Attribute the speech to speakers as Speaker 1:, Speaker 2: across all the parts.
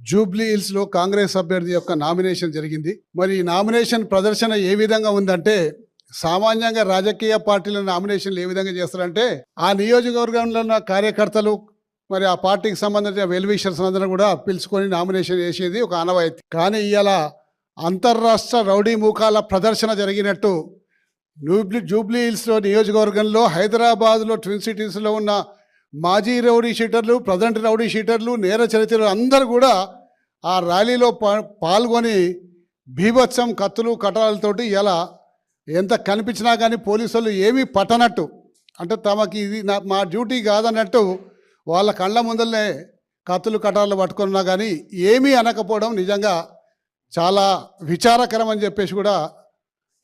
Speaker 1: Jubilee హిల్స్లో కాంగ్రెస్ అభ్యర్థి యొక్క నామినేషన్ జరిగింది. మరి ఈ నామినేషన్ ప్రదర్శన ఏ విధంగా ఉందంటే సామాన్యంగా రాజకీయ పార్టీల నామినేషన్లు ఏ విధంగా చేస్తారంటే ఆ నియోజకవర్గంలో ఉన్న కార్యకర్తలు మరి ఆ పార్టీకి సంబంధించిన వెల్విషర్స్ అందరూ కూడా పిలుచుకొని నామినేషన్ చేసేది ఒక ఆనవాయితీ. కానీ ఇవాళ అంతర్రాష్ట్ర రౌడీ మూకాల ప్రదర్శన జరిగినట్టు జూబ్లీ జూబ్లీ హిల్స్లో నియోజకవర్గంలో హైదరాబాద్లో ట్విన్ సిటీస్లో ఉన్న మాజీ రౌడీ షీటర్లు ప్రజెంట్ రౌడీ షీటర్లు నేర చరిత్రలు అందరూ కూడా ఆ ర్యాలీలో పాల్గొని భీభత్సం కత్తులు కటాలతోటి ఇలా ఎంత కనిపించినా కానీ పోలీసులు ఏమీ పట్టనట్టు. అంటే తమకి ఇది నా మా డ్యూటీ కాదన్నట్టు వాళ్ళ కళ్ళ ముందరనే కత్తులు కటాలు పట్టుకున్నా కానీ ఏమీ అనకపోవడం నిజంగా చాలా విచారకరం అని చెప్పేసి కూడా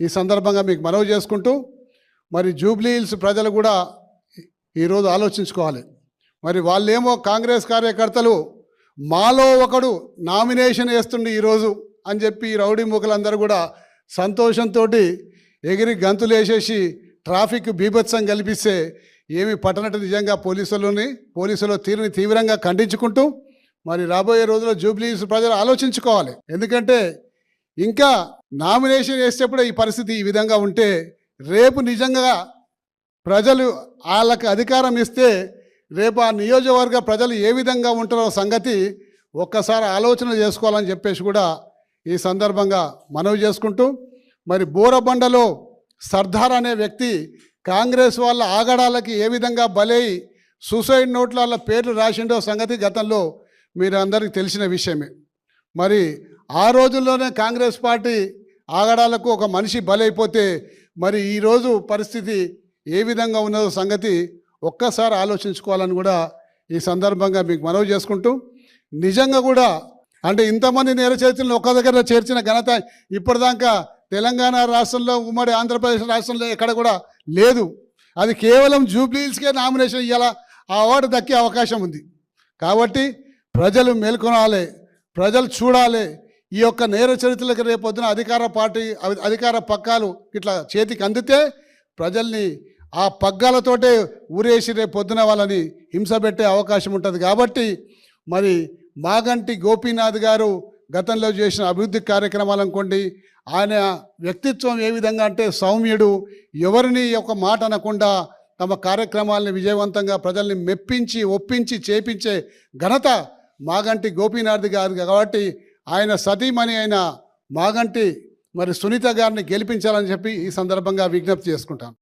Speaker 1: ఈ సందర్భంగా మీకు మనవి చేసుకుంటూ మరి జూబ్లీ హిల్స్ ప్రజలు కూడా ఈరోజు ఆలోచించుకోవాలి. మరి వాళ్ళేమో కాంగ్రెస్ కార్యకర్తలు మాలో ఒకడు నామినేషన్ వేస్తుండే ఈరోజు అని చెప్పి రౌడీ మూకలందరూ కూడా సంతోషంతో ఎగిరి గంతులు వేసేసి ట్రాఫిక్ బీభత్సం కల్పిస్తే ఏమి పట్టనట్టు నిజంగా పోలీసులని పోలీసుల తీరుని తీవ్రంగా ఖండించుకుంటూ మరి రాబోయే రోజుల్లో జూబ్లీస్ ప్రజలు ఆలోచించుకోవాలి. ఎందుకంటే ఇంకా నామినేషన్ వేసేటప్పుడు ఈ పరిస్థితి ఈ విధంగా ఉంటే రేపు నిజంగా ప్రజలు వాళ్ళకి అధికారం ఇస్తే రేపు ఆ నియోజకవర్గ ప్రజలు ఏ విధంగా ఉంటారో సంగతి ఒక్కసారి ఆలోచన చేసుకోవాలని చెప్పేసి కూడా ఈ సందర్భంగా మనవి చేసుకుంటూ మరి బోరబండలో సర్దార్ అనే వ్యక్తి కాంగ్రెస్ వాళ్ళ ఆగడాలకి ఏ విధంగా బలై సూసైడ్ నోట్ల పేర్లు రాసిండో సంగతి గతంలో మీరందరికీ తెలిసిన విషయమే. మరి ఆ రోజుల్లోనే కాంగ్రెస్ పార్టీ ఆగడాలకు ఒక మనిషి బలైపోతే మరి ఈరోజు పరిస్థితి ఏ విధంగా ఉన్నదో సంగతి ఒక్కసారి ఆలోచించుకోవాలని కూడా ఈ సందర్భంగా మీకు మనవి చేసుకుంటూ నిజంగా కూడా అంటే ఇంతమంది నేరచరితలను ఒక్క దగ్గర చేర్చిన ఘనత ఇప్పటిదాకా తెలంగాణ రాష్ట్రంలో ఉమ్మడి ఆంధ్రప్రదేశ్ రాష్ట్రంలో ఎక్కడ కూడా లేదు. అది కేవలం జూబ్లీహిల్స్కే నామినేషన్ ఇవ్వాల ఆ అవార్డు దక్కే అవకాశం ఉంది. కాబట్టి ప్రజలు మేల్కొనాలి ప్రజలు చూడాలి ఈ యొక్క నేర చరిత్రలకు రేపొద్దున అధికార పార్టీ అధికార పక్కాలు ఇట్లా చేతికి అందితే ప్రజల్ని ఆ పగ్గాలతోటే ఊరేసి రేపు పొద్దున వాళ్ళని హింస పెట్టే అవకాశం ఉంటుంది కాబట్టి మరి మాగంటి గోపీనాథ్ గారు గతంలో చేసిన అభివృద్ధి కార్యక్రమాలు అనుకోండి ఆయన వ్యక్తిత్వం ఏ విధంగా అంటే సౌమ్యుడు ఎవరిని ఒక మాట అనకుండా తమ కార్యక్రమాలను విజయవంతంగా ప్రజల్ని మెప్పించి ఒప్పించి చేపించే ఘనత మాగంటి గోపీనాథ్ గారు కాబట్టి ఆయన సతీమణి అయిన మాగంటి మరి సునీత గారిని గెలిపించాలని చెప్పి ఈ సందర్భంగా విజ్ఞప్తి చేసుకుంటాను